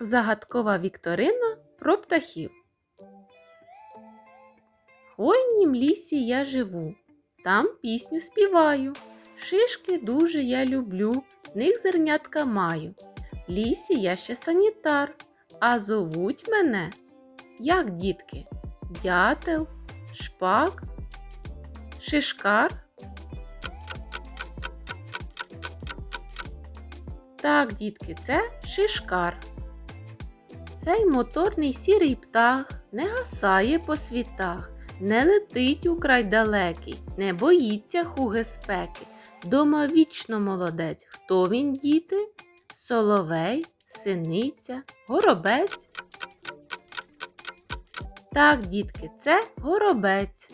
Загадкова вікторина про птахів. В хвойнім лісі я живу, там пісню співаю. Шишки дуже я люблю, з них зернятка маю. В лісі я ще санітар, а зовуть мене, як дітки, дятел, шпак, шишкар. Так, дітки, це шишкар. Цей моторний сірий птах не гасає по світах, не летить у край далекий, не боїться хуги спеки. Дома вічно молодець. Хто він, діти? Соловей, синиця, горобець. Так, дітки, це горобець.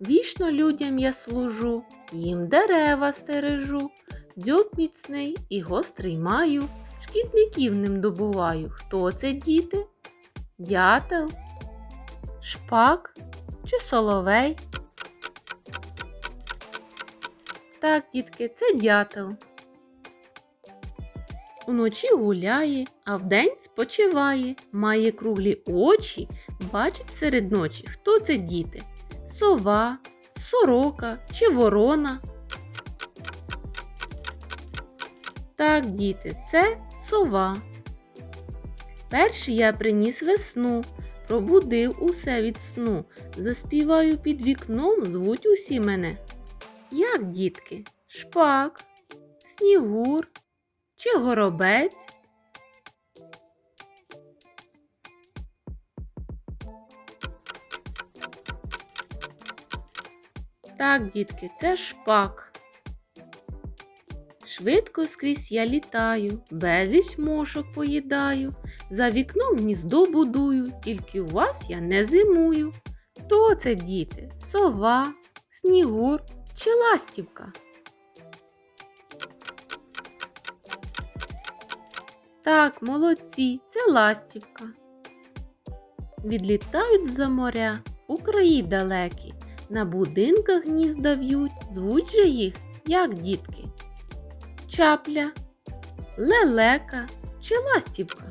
Вічно людям я служу, їм дерева стережу, дзьоб міцний і гострий маю, шкідників ним добуваю. Хто це діти? Дятел, шпак чи соловей? Так, дітки, це дятел. Уночі гуляє, а вдень спочиває, має круглі очі, бачить серед ночі. Хто це діти? Сова, сорока чи ворона? Так, діти, це сова. Перший я приніс весну, пробудив усе від сну. Заспіваю під вікном, звуть усі мене. Як, дітки? Шпак, снігур чи горобець? Так, дітки, це шпак. Швидко скрізь я літаю, безліч мошок поїдаю, за вікном гніздо будую, тільки у вас я не зимую. Хто це, діти? Сова, снігур чи ластівка? Так, молодці, це ластівка. Відлітають за моря у краї далекі, на будинках гнізда в'ють, звуть же їх, як дітки. Чапля, лелека чи ластівка?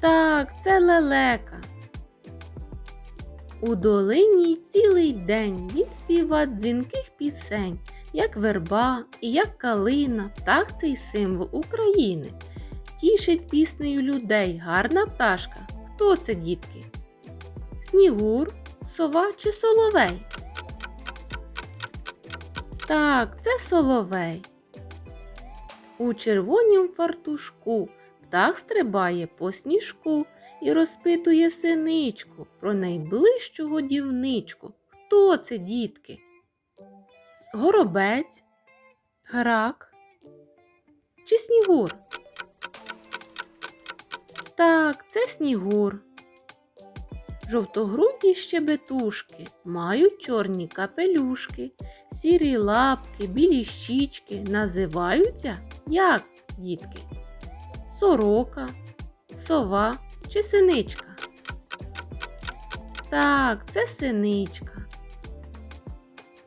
Так, це лелека. У долині цілий день він співа дзвінких пісень, як верба і як калина, птах цей символ України. Тішить піснею людей гарна пташка. Хто це, дітки? Снігур, сова чи соловей? Так, це соловей. У червонім фартушку птах стрибає по сніжку і розпитує синичку про найближчу годівничку. Хто це, дітки? Горобець, грак чи снігур? Так, це снігур. Жовтогруді щебетушки мають чорні капелюшки, сірі лапки, білі щічки називаються як, дітки? Сорока, сова чи синичка? Так, це синичка.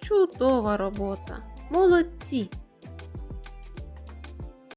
Чудова робота. Молодці!